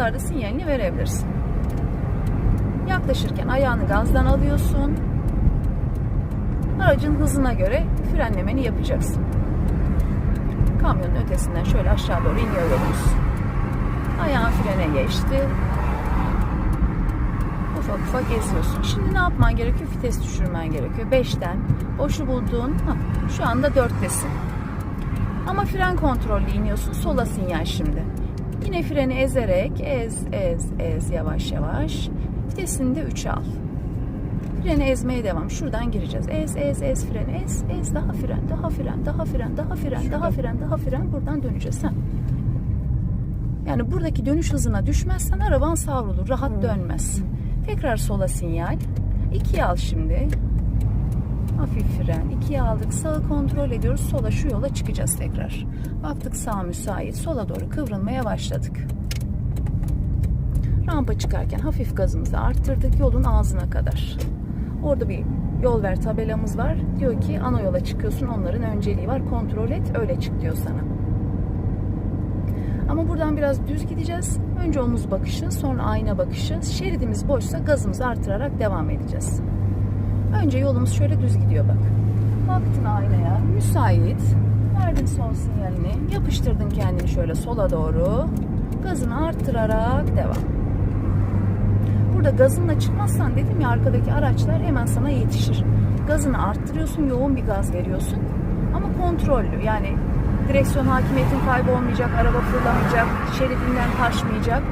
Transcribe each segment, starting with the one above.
kadar da sinyalini verebilirsin. Yaklaşırken ayağını gazdan alıyorsun. Aracın hızına göre frenlemeni yapacaksın. Kamyonun ötesinden şöyle aşağı doğru iniyor yolumuz. Ayağın frene geçti. Ufak ufak eziyorsun. Şimdi ne yapman gerekiyor? Vites düşürmen gerekiyor. 5'ten boşu bulduğun şu anda 4'tesin. Ama fren kontrollü iniyorsun. Sola sinyal şimdi. Yine freni ezerek ez ez ez yavaş yavaş. Vitesini de 3'e al. Freni ezmeye devam. Şuradan gireceğiz. Ez ez ez fren ez ez daha fren daha fren daha fren daha fren daha fren daha fren buradan döneceğiz. Ha. Yani buradaki dönüş hızına düşmezsen araban savrulur. Rahat dönmez. Tekrar sola sinyal. İkiye al şimdi. Hafif fren. İkiye aldık. Sağı kontrol ediyoruz. Sola şu yola çıkacağız tekrar. Baktık sağ müsait. Sola doğru kıvrılmaya başladık. Rampa çıkarken hafif gazımızı arttırdık. Yolun ağzına kadar. Orada bir yol ver tabelamız var. Diyor ki ana yola çıkıyorsun. Onların önceliği var. Kontrol et. Öyle çık diyor sana. Ama buradan biraz düz gideceğiz. Önce omuz bakışı, sonra ayna bakışı. Şeridimiz boşsa gazımızı artırarak devam edeceğiz. Önce yolumuz şöyle düz gidiyor bak. Baktın aynaya, müsait. Verdin son sinyalini, yapıştırdın kendini şöyle sola doğru. Gazını arttırarak devam. Burada gazınla çıkmazsan dedim ya arkadaki araçlar hemen sana yetişir. Gazını arttırıyorsun, yoğun bir gaz veriyorsun. Ama kontrollü yani direksiyon hakimiyetin kaybolmayacak, araba fırlamayacak, şeridinden taşmayacak.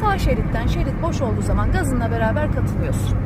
Sağ şeritten şerit boş olduğu zaman gazınla beraber katılıyorsun.